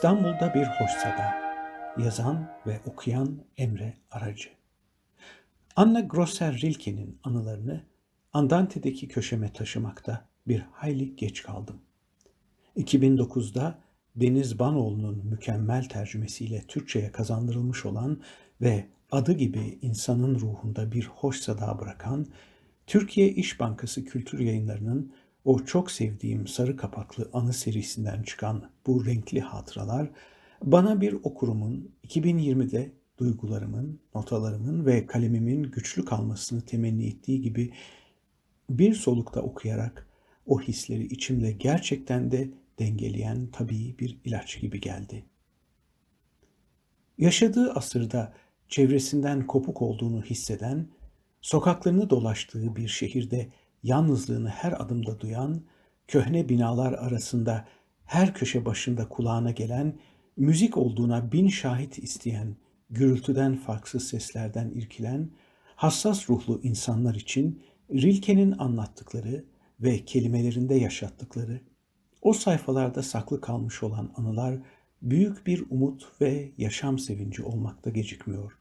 İstanbul'da bir hoşsada. Yazan ve okuyan Emre Aracı. Anna Grosser Rilke'nin anılarını Andante'deki köşeme taşımakta bir hayli geç kaldım. 2009'da Deniz Banoğlu'nun mükemmel tercümesiyle Türkçe'ye kazandırılmış olan ve adı gibi insanın ruhunda bir hoş sada bırakan Türkiye İş Bankası Kültür Yayınları'nın o çok sevdiğim sarı kapaklı anı serisinden çıkan bu renkli hatıralar bana bir okurumun 2020'de duygularımın, notalarımın ve kalemimin güçlü kalmasını temenni ettiği gibi bir solukta okuyarak o hisleri içimde gerçekten de dengeleyen tabii bir ilaç gibi geldi. Yaşadığı asırda çevresinden kopuk olduğunu hisseden, sokaklarını dolaştığı bir şehirde yalnızlığını her adımda duyan, köhne binalar arasında her köşe başında kulağına gelen, müzik olduğuna bin şahit isteyen, gürültüden farksız seslerden irkilen, hassas ruhlu insanlar için Rilke'nin anlattıkları ve kelimelerinde yaşattıkları, o sayfalarda saklı kalmış olan anılar büyük bir umut ve yaşam sevinci olmakta gecikmiyor.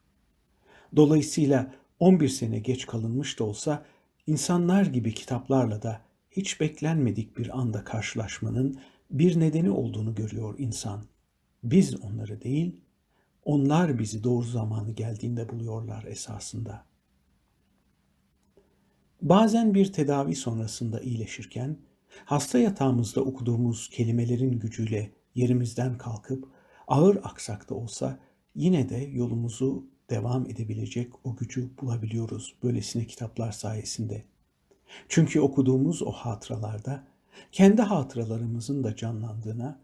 Dolayısıyla 11 sene geç kalınmış da olsa İnsanlar gibi kitaplarla da hiç beklenmedik bir anda karşılaşmanın bir nedeni olduğunu görüyor insan. Biz onları değil, onlar bizi doğru zamanı geldiğinde buluyorlar esasında. Bazen bir tedavi sonrasında iyileşirken hasta yatağımızda okuduğumuz kelimelerin gücüyle yerimizden kalkıp ağır aksakta olsa yine de yolumuzu devam edebilecek o gücü bulabiliyoruz böylesine kitaplar sayesinde. Çünkü okuduğumuz o hatıralarda kendi hatıralarımızın da canlandığına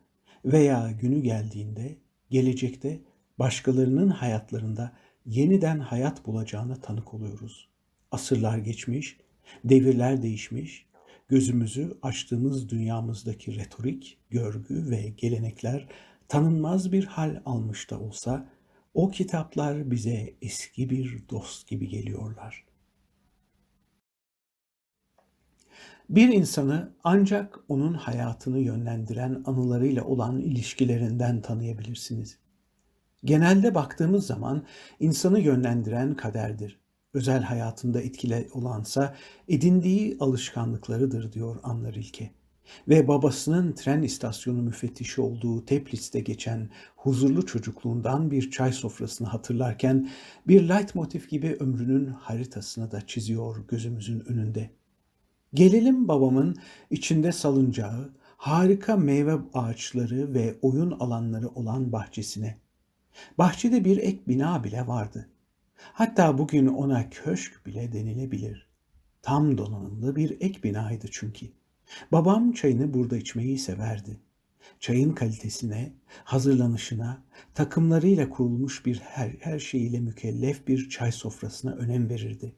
veya günü geldiğinde gelecekte başkalarının hayatlarında yeniden hayat bulacağına tanık oluyoruz. Asırlar geçmiş, devirler değişmiş, gözümüzü açtığımız dünyamızdaki retorik, görgü ve gelenekler tanınmaz bir hal almış da olsa o kitaplar bize eski bir dost gibi geliyorlar. Bir insanı ancak onun hayatını yönlendiren anılarıyla olan ilişkilerinden tanıyabilirsiniz. Genelde baktığımız zaman insanı yönlendiren kaderdir. Özel hayatında etkili olansa edindiği alışkanlıklarıdır diyor Anna Rilke ve babasının tren istasyonu müfettişi olduğu Teplitz'te geçen huzurlu çocukluğundan bir çay sofrasını hatırlarken bir leitmotif gibi ömrünün haritasını da çiziyor gözümüzün önünde. Gelelim babamın içinde salıncağı, harika meyve ağaçları ve oyun alanları olan bahçesine. Bahçede bir ek bina bile vardı. Hatta bugün ona köşk bile denilebilir. Tam donanımlı bir ek binaydı çünkü. Babam çayını burada içmeyi severdi. Çayın kalitesine, hazırlanışına, takımlarıyla kurulmuş bir her, her şeyiyle mükellef bir çay sofrasına önem verirdi.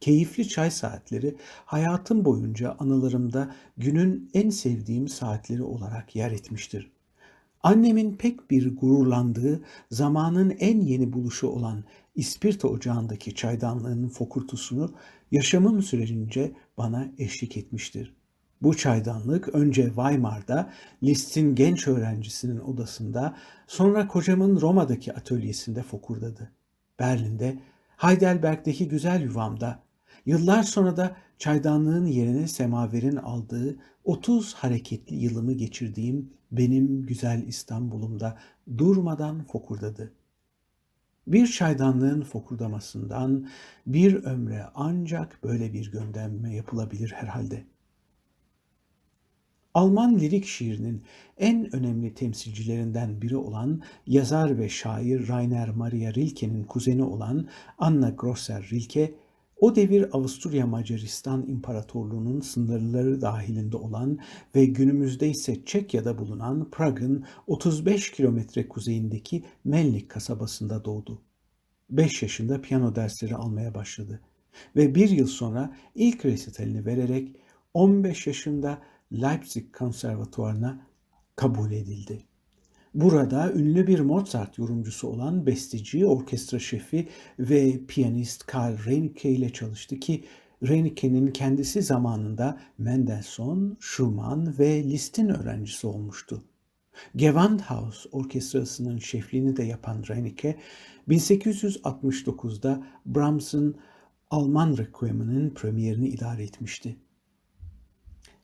Keyifli çay saatleri hayatım boyunca anılarımda günün en sevdiğim saatleri olarak yer etmiştir. Annemin pek bir gururlandığı zamanın en yeni buluşu olan İspirto ocağındaki çaydanlığının fokurtusunu yaşamım sürecince bana eşlik etmiştir. Bu çaydanlık önce Weimar'da Liszt'in genç öğrencisinin odasında, sonra kocamın Roma'daki atölyesinde fokurdadı. Berlin'de, Heidelberg'deki güzel yuvamda, yıllar sonra da çaydanlığın yerini semaverin aldığı 30 hareketli yılımı geçirdiğim benim güzel İstanbul'umda durmadan fokurdadı. Bir çaydanlığın fokurdamasından bir ömre ancak böyle bir gönderme yapılabilir herhalde.'' Alman lirik şiirinin en önemli temsilcilerinden biri olan yazar ve şair Rainer Maria Rilke'nin kuzeni olan Anna Grosser Rilke, o devir Avusturya Macaristan İmparatorluğu'nun sınırları dahilinde olan ve günümüzde ise Çekya'da bulunan Prag'ın 35 kilometre kuzeyindeki Melnik kasabasında doğdu. 5 yaşında piyano dersleri almaya başladı ve bir yıl sonra ilk resitalini vererek 15 yaşında Leipzig Konservatuvarına kabul edildi. Burada ünlü bir Mozart yorumcusu olan besteci, orkestra şefi ve piyanist Karl Reinke ile çalıştı ki Reinke'nin kendisi zamanında Mendelssohn, Schumann ve Liszt'in öğrencisi olmuştu. Gewandhaus Orkestrası'nın şefliğini de yapan Reinicke, 1869'da Brahms'ın Alman Requiem'inin premierini idare etmişti.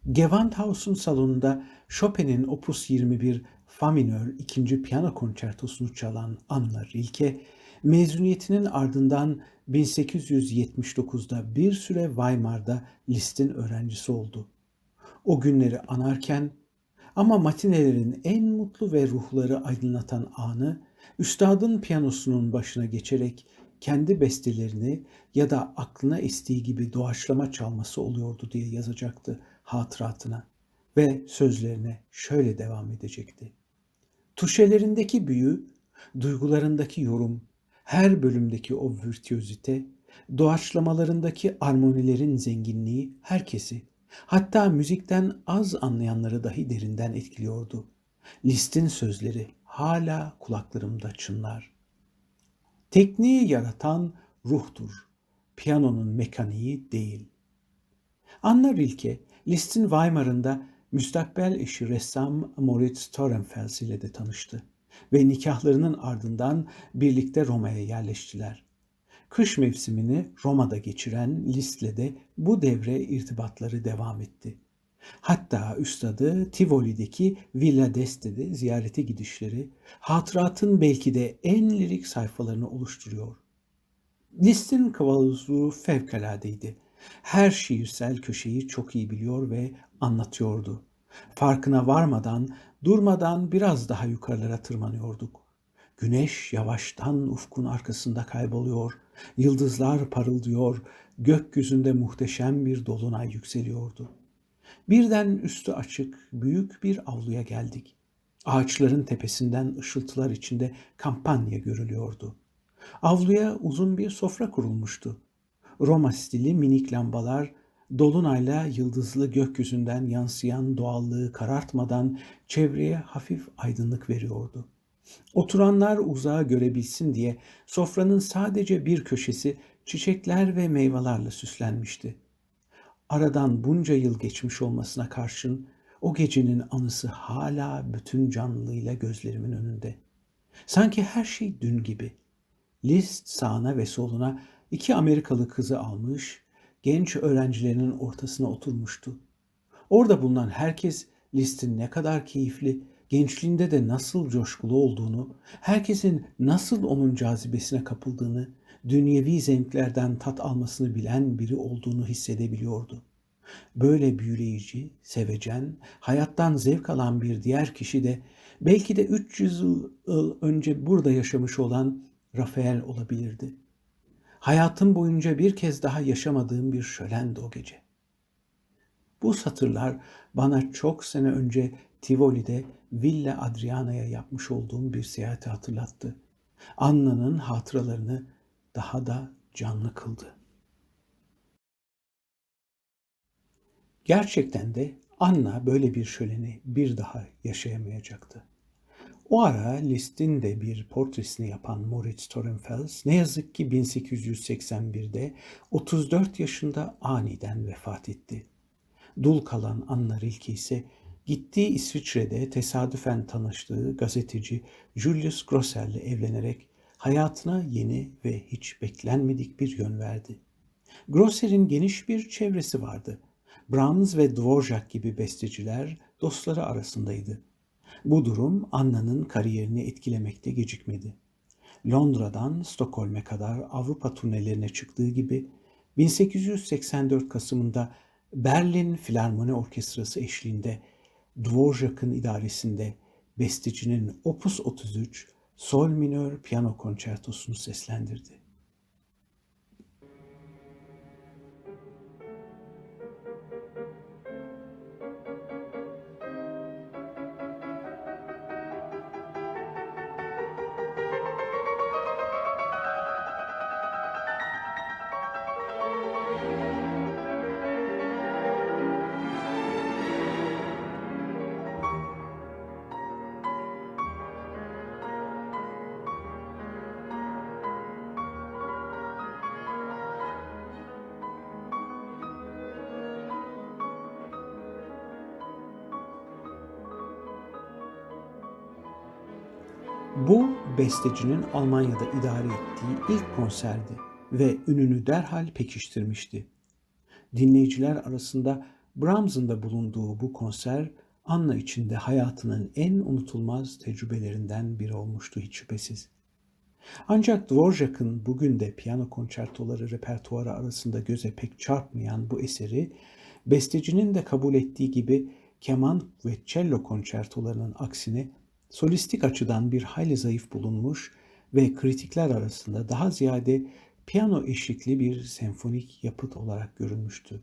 Gewandhaus'un salonunda Chopin'in Opus 21 Fa minör 2. piyano konçertosunu çalan Anna Rilke, mezuniyetinin ardından 1879'da bir süre Weimar'da Liszt'in öğrencisi oldu. O günleri anarken ama matinelerin en mutlu ve ruhları aydınlatan anı, üstadın piyanosunun başına geçerek kendi bestelerini ya da aklına estiği gibi doğaçlama çalması oluyordu diye yazacaktı hatıratına ve sözlerine şöyle devam edecekti. Tuşelerindeki büyü, duygularındaki yorum, her bölümdeki o virtüözite, doğaçlamalarındaki armonilerin zenginliği herkesi, hatta müzikten az anlayanları dahi derinden etkiliyordu. Listin sözleri hala kulaklarımda çınlar. Tekniği yaratan ruhtur, piyanonun mekaniği değil. Anna Rilke, Liszt'in Weimar'ında müstakbel eşi ressam Moritz Torrenfels ile de tanıştı ve nikahlarının ardından birlikte Roma'ya yerleştiler. Kış mevsimini Roma'da geçiren Liszt'le de bu devre irtibatları devam etti. Hatta üstadı Tivoli'deki Villa d'Este'de ziyarete gidişleri hatıratın belki de en lirik sayfalarını oluşturuyor. Liszt'in kavalozluğu fevkaladeydi. Her şiirsel köşeyi çok iyi biliyor ve anlatıyordu. Farkına varmadan, durmadan biraz daha yukarılara tırmanıyorduk. Güneş yavaştan ufkun arkasında kayboluyor, yıldızlar parıldıyor, gökyüzünde muhteşem bir dolunay yükseliyordu. Birden üstü açık, büyük bir avluya geldik. Ağaçların tepesinden ışıltılar içinde kampanya görülüyordu. Avluya uzun bir sofra kurulmuştu. Roma stili minik lambalar dolunayla yıldızlı gökyüzünden yansıyan doğallığı karartmadan çevreye hafif aydınlık veriyordu. Oturanlar uzağa görebilsin diye sofranın sadece bir köşesi çiçekler ve meyvelerle süslenmişti. Aradan bunca yıl geçmiş olmasına karşın o gecenin anısı hala bütün canlılığıyla gözlerimin önünde. Sanki her şey dün gibi. Liszt sağına ve soluna iki Amerikalı kızı almış, genç öğrencilerinin ortasına oturmuştu. Orada bulunan herkes Liszt'in ne kadar keyifli, gençliğinde de nasıl coşkulu olduğunu, herkesin nasıl onun cazibesine kapıldığını, dünyevi zevklerden tat almasını bilen biri olduğunu hissedebiliyordu. Böyle büyüleyici, sevecen, hayattan zevk alan bir diğer kişi de belki de 300 yıl önce burada yaşamış olan Rafael olabilirdi. Hayatım boyunca bir kez daha yaşamadığım bir şölendi o gece. Bu satırlar bana çok sene önce Tivoli'de Villa Adriana'ya yapmış olduğum bir seyahati hatırlattı. Anna'nın hatıralarını daha da canlı kıldı. Gerçekten de Anna böyle bir şöleni bir daha yaşayamayacaktı. O ara Liszt'in de bir portresini yapan Moritz Torrenfels ne yazık ki 1881'de 34 yaşında aniden vefat etti. Dul kalan Anna Rilke ise gittiği İsviçre'de tesadüfen tanıştığı gazeteci Julius Grosser'le evlenerek hayatına yeni ve hiç beklenmedik bir yön verdi. Grosser'in geniş bir çevresi vardı. Brahms ve Dvorak gibi besteciler dostları arasındaydı. Bu durum Anna'nın kariyerini etkilemekte gecikmedi. Londra'dan Stockholm'e kadar Avrupa turnelerine çıktığı gibi 1884 Kasım'ında Berlin Filarmoni Orkestrası eşliğinde Dvorak'ın idaresinde bestecinin Opus 33 Sol minör piyano konçertosunu seslendirdi. Bu bestecinin Almanya'da idare ettiği ilk konserdi ve ününü derhal pekiştirmişti. Dinleyiciler arasında Brahms'ın da bulunduğu bu konser Anna için de hayatının en unutulmaz tecrübelerinden biri olmuştu hiç şüphesiz. Ancak Dvorak'ın bugün de piyano konçertoları repertuarı arasında göze pek çarpmayan bu eseri, bestecinin de kabul ettiği gibi keman ve cello konçertolarının aksine solistik açıdan bir hayli zayıf bulunmuş ve kritikler arasında daha ziyade piyano eşlikli bir senfonik yapıt olarak görülmüştü.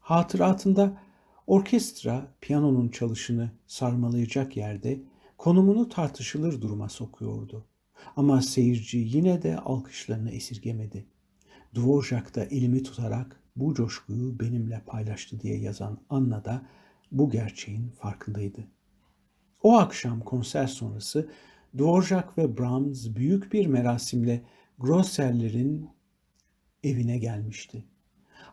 Hatıratında orkestra piyanonun çalışını sarmalayacak yerde konumunu tartışılır duruma sokuyordu. Ama seyirci yine de alkışlarını esirgemedi. Dvorak da elimi tutarak bu coşkuyu benimle paylaştı diye yazan Anna da bu gerçeğin farkındaydı. O akşam konser sonrası Dvorak ve Brahms büyük bir merasimle Grosser'lerin evine gelmişti.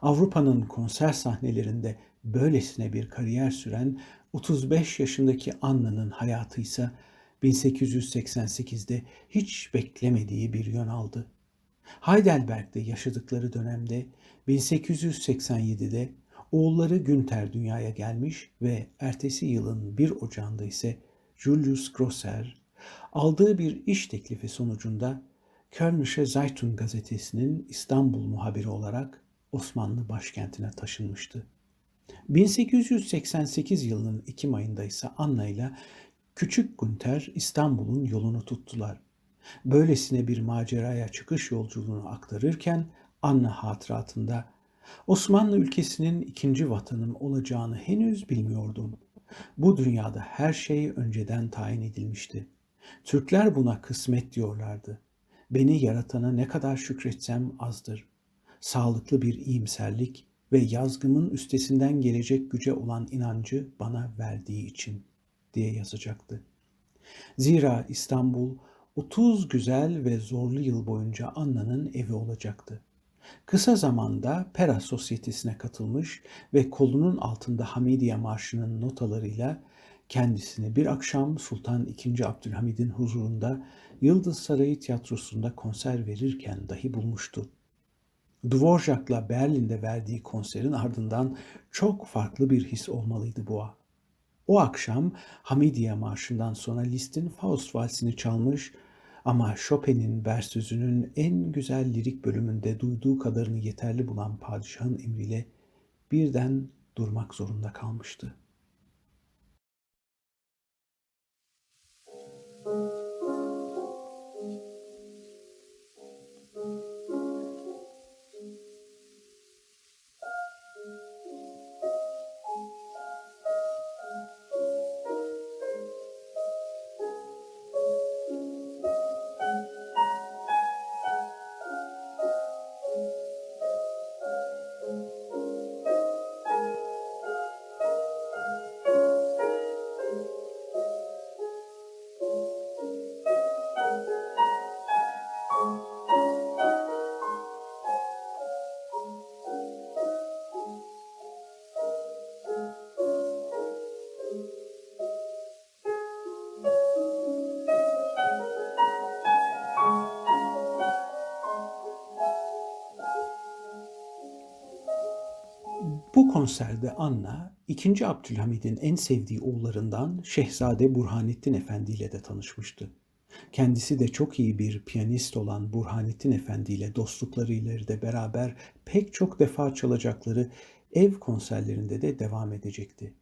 Avrupa'nın konser sahnelerinde böylesine bir kariyer süren 35 yaşındaki Anna'nın hayatı ise 1888'de hiç beklemediği bir yön aldı. Heidelberg'de yaşadıkları dönemde 1887'de oğulları Günter dünyaya gelmiş ve ertesi yılın 1 Ocağı'nda ise Julius Grosser aldığı bir iş teklifi sonucunda Kölnische Zeitung gazetesinin İstanbul muhabiri olarak Osmanlı başkentine taşınmıştı. 1888 yılının Ekim ayında ise Anna ile Küçük Günter İstanbul'un yolunu tuttular. Böylesine bir maceraya çıkış yolculuğunu aktarırken Anna hatıratında Osmanlı ülkesinin ikinci vatanım olacağını henüz bilmiyordum. Bu dünyada her şey önceden tayin edilmişti. Türkler buna kısmet diyorlardı. Beni yaratana ne kadar şükretsem azdır. Sağlıklı bir iyimserlik ve yazgımın üstesinden gelecek güce olan inancı bana verdiği için diye yazacaktı. Zira İstanbul 30 güzel ve zorlu yıl boyunca Anna'nın evi olacaktı. Kısa zamanda Pera Sosyetesi'ne katılmış ve kolunun altında Hamidiye Marşı'nın notalarıyla kendisini bir akşam Sultan II. Abdülhamid'in huzurunda Yıldız Sarayı Tiyatrosu'nda konser verirken dahi bulmuştu. Dvorak'la Berlin'de verdiği konserin ardından çok farklı bir his olmalıydı bu. O akşam Hamidiye Marşı'ndan sonra Liszt'in Faust Valsini çalmış ama Chopin'in Bersözü'nün en güzel lirik bölümünde duyduğu kadarını yeterli bulan padişahın emriyle birden durmak zorunda kalmıştı. Bu konserde Anna, 2. Abdülhamid'in en sevdiği oğullarından Şehzade Burhanettin Efendi ile de tanışmıştı. Kendisi de çok iyi bir piyanist olan Burhanettin Efendi ile dostlukları ileride beraber pek çok defa çalacakları ev konserlerinde de devam edecekti.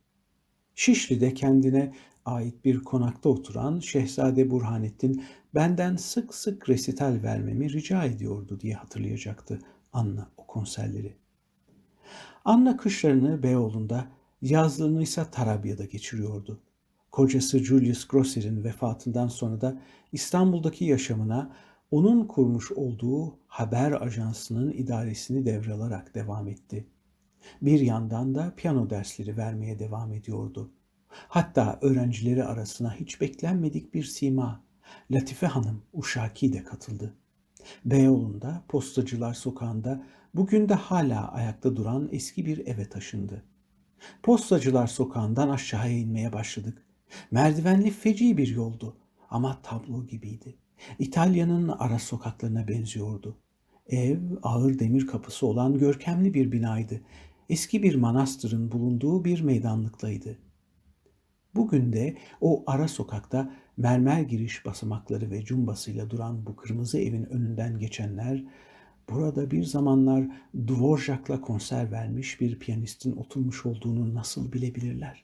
Şişli'de kendine ait bir konakta oturan Şehzade Burhanettin benden sık sık resital vermemi rica ediyordu diye hatırlayacaktı Anna o konserleri. Anna kışlarını Beyoğlu'nda, yazlığını ise Tarabya'da geçiriyordu. Kocası Julius Grosser'in vefatından sonra da İstanbul'daki yaşamına onun kurmuş olduğu haber ajansının idaresini devralarak devam etti. Bir yandan da piyano dersleri vermeye devam ediyordu. Hatta öğrencileri arasına hiç beklenmedik bir sima, Latife Hanım Uşaki de katıldı. Beyoğlu'nda Postacılar Sokağı'nda bugün de hala ayakta duran eski bir eve taşındı. Postacılar Sokağı'ndan aşağıya inmeye başladık. Merdivenli feci bir yoldu. ama tablo gibiydi. İtalya'nın ara sokaklarına benziyordu. Ev ağır demir kapısı olan görkemli bir binaydı. Eski bir manastırın bulunduğu bir meydanlıktaydı. Bugün de o ara sokakta mermer giriş basamakları ve cumbasıyla duran bu kırmızı evin önünden geçenler burada bir zamanlar Dvorak'la konser vermiş bir piyanistin oturmuş olduğunu nasıl bilebilirler?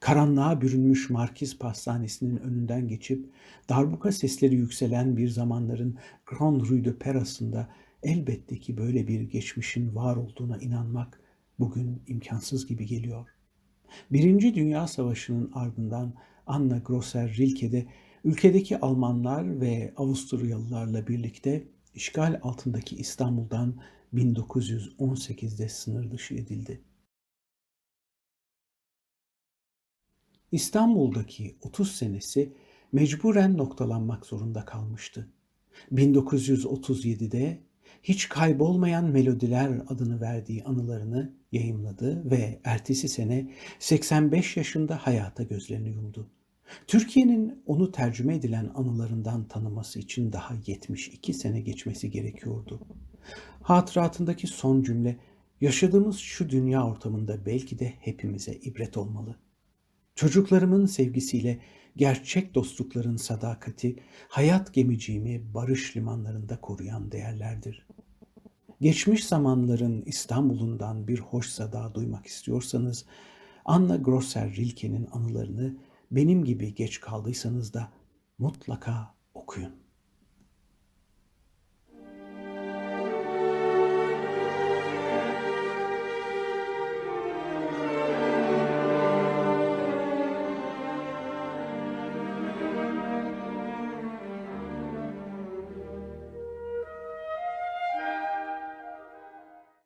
Karanlığa bürünmüş Markiz Pastanesi'nin önünden geçip darbuka sesleri yükselen bir zamanların Grand Rue de Peras'ında elbette ki böyle bir geçmişin var olduğuna inanmak bugün imkansız gibi geliyor. Birinci Dünya Savaşı'nın ardından Anna Grosser Rilke'de ülkedeki Almanlar ve Avusturyalılarla birlikte işgal altındaki İstanbul'dan 1918'de sınır dışı edildi. İstanbul'daki 30 senesi mecburen noktalanmak zorunda kalmıştı. 1937'de hiç kaybolmayan melodiler adını verdiği anılarını yayımladı ve ertesi sene 85 yaşında hayata gözlerini yumdu. Türkiye'nin onu tercüme edilen anılarından tanıması için daha 72 sene geçmesi gerekiyordu. Hatıratındaki son cümle yaşadığımız şu dünya ortamında belki de hepimize ibret olmalı. Çocuklarımın sevgisiyle gerçek dostlukların sadakati, hayat gemiciğimi barış limanlarında koruyan değerlerdir. Geçmiş zamanların İstanbul'undan bir hoş sada duymak istiyorsanız, Anna Grosser Rilke'nin anılarını benim gibi geç kaldıysanız da mutlaka okuyun.